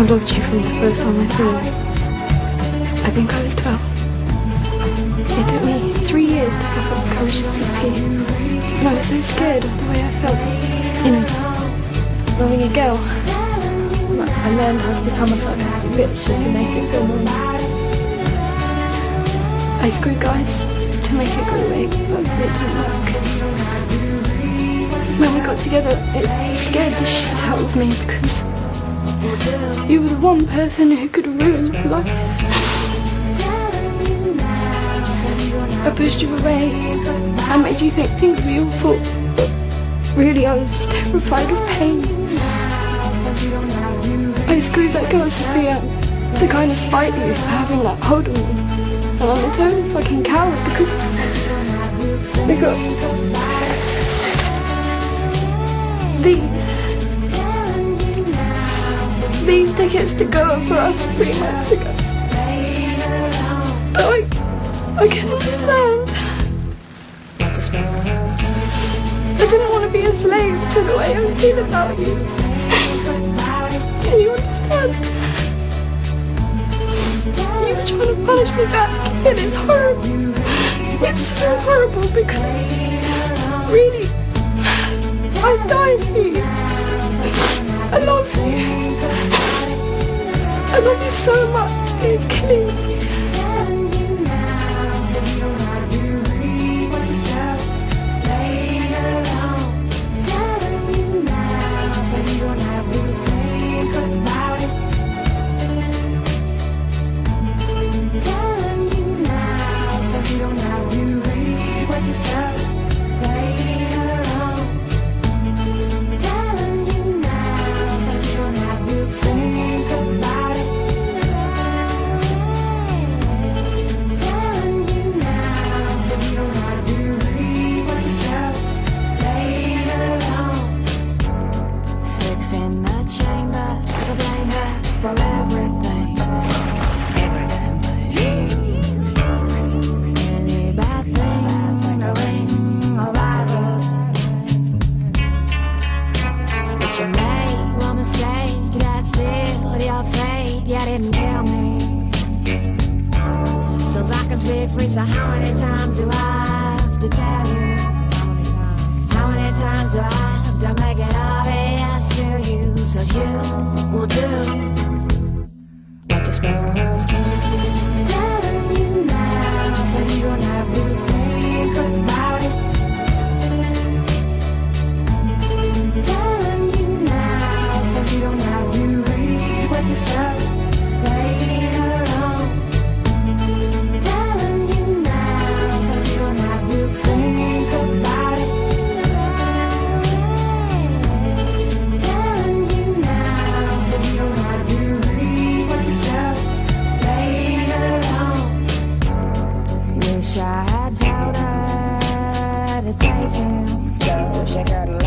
I loved you from the first time I saw you. I think I was 12. It took me three years to pick up the courage to speak to you. And I was so scared of the way I felt. You know, loving a girl. I learned how to become a sarcastic bitch to make it feel normal. I screw guys to make it go away, but it didn't work. When we got together, it scared the shit out of me because you were the one person who could ruin my life. I pushed you away. I made you think things were fault. Really, I was just terrified of pain. I screwed that girl Sophia to kind of spite you for having that hold on me. And I'm a total fucking coward because got these these tickets to go for us three months ago. But I, I can understand. I didn't want to be a slave to the way I feel about you. Can you understand? You were trying to punish me back, and it's horrible. It's so horrible because really, I died for you. I love you so much, it's killing me. So how many times do I have to tell you? How many times do I have to make it obvious to you? So you will do Wish I had her to take him, she could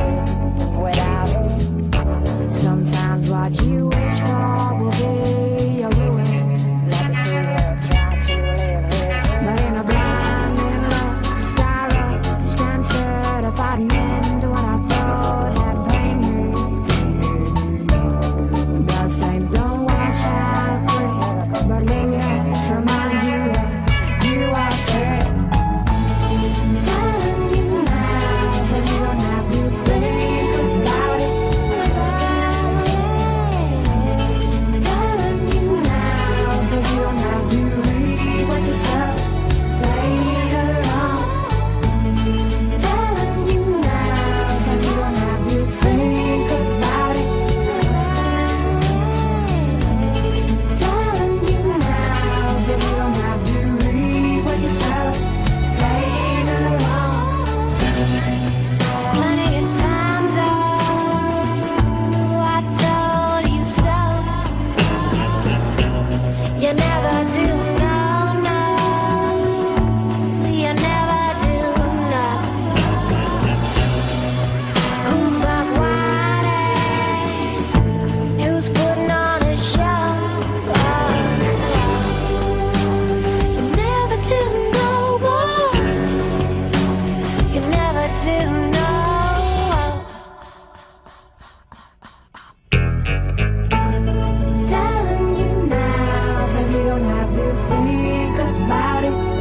think about it.